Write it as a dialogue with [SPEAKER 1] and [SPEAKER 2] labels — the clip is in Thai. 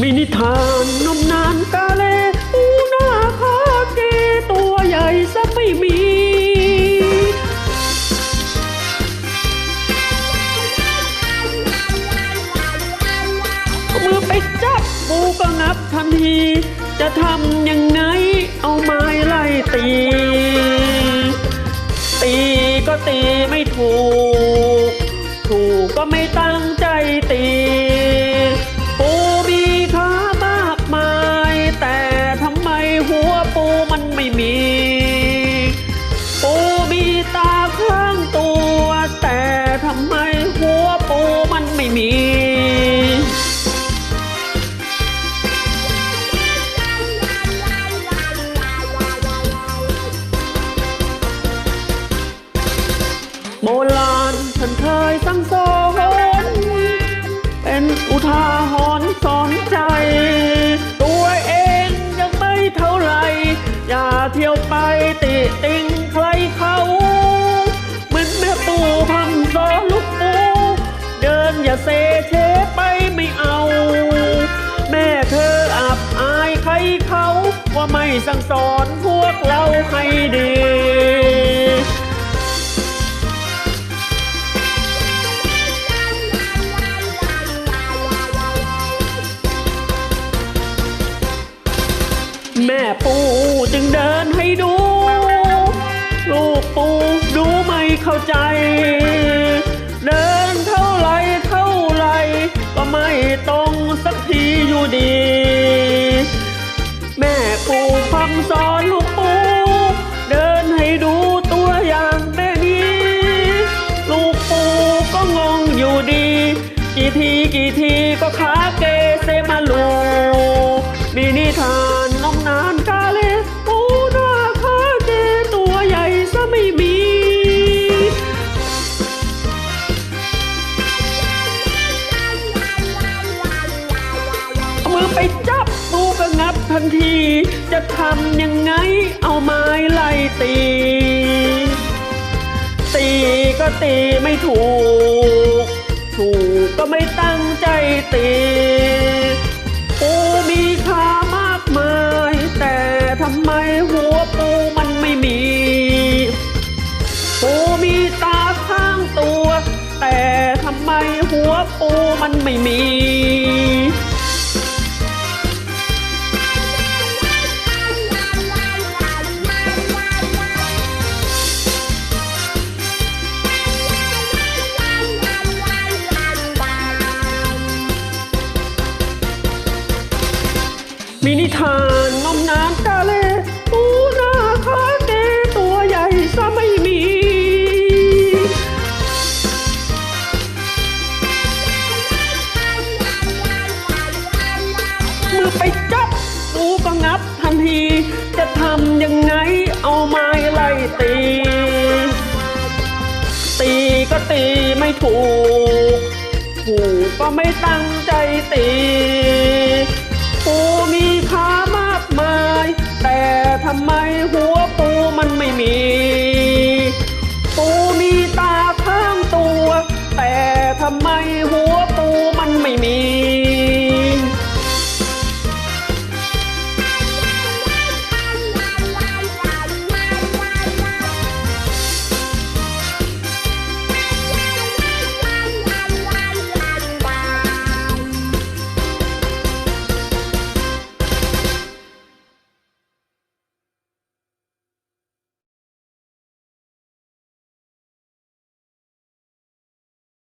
[SPEAKER 1] มีนิทานนมนานกาเลปูนาคาเกตัวใหญ่ซะไม่มีมือไปจับปูก็งับทันที จะทำยังไงเอาไม้ไล่ตี ตีก็ตีไม่ถูก ถูกก็ไม่ตั้ง ติติงใครเขาเหมือนแม่ปู่พำสอลูกปู เดินอย่าเซเชไปไม่เอา แม่เธออับอายใครเขาว่าไม่สั่งสอนพวกเราให้ดีแม่ปูจึงเดินให้ดู เข้าใจ เดินเท่าไรเท่าไร ก็ไม่ตรงสักทีอยู่ดี แม่ปูคำสอนลูกปูเดินให้ดูตัวอย่างแม่นี้ลูกปูก็งงอยู่ดี กี่ทีกี่ทีก็ขาเกเซมาลูมีนิทานนมน มือไปจับปูก็งับทันที จะทำยังไงเอาไม้ไล่ตี ตีก็ตีไม่ถูก ถูกก็ไม่ตั้งใจตีปูมีขามากมาย แต่ทำไมหัวปูมันไม่มี ปูมีตาข้างตัว แต่ทำไมหัวปูมันไม่มี มีนิทานนมน้ำกาเลปูนาคาเกตัวใหญ่ซะไม่มี มือไปจับปูก็งับทันที จะทำยังไงเอาไม้ไล่ตี ตีก็ตีไม่ถูก ถูกก็ไม่ตั้งใจตี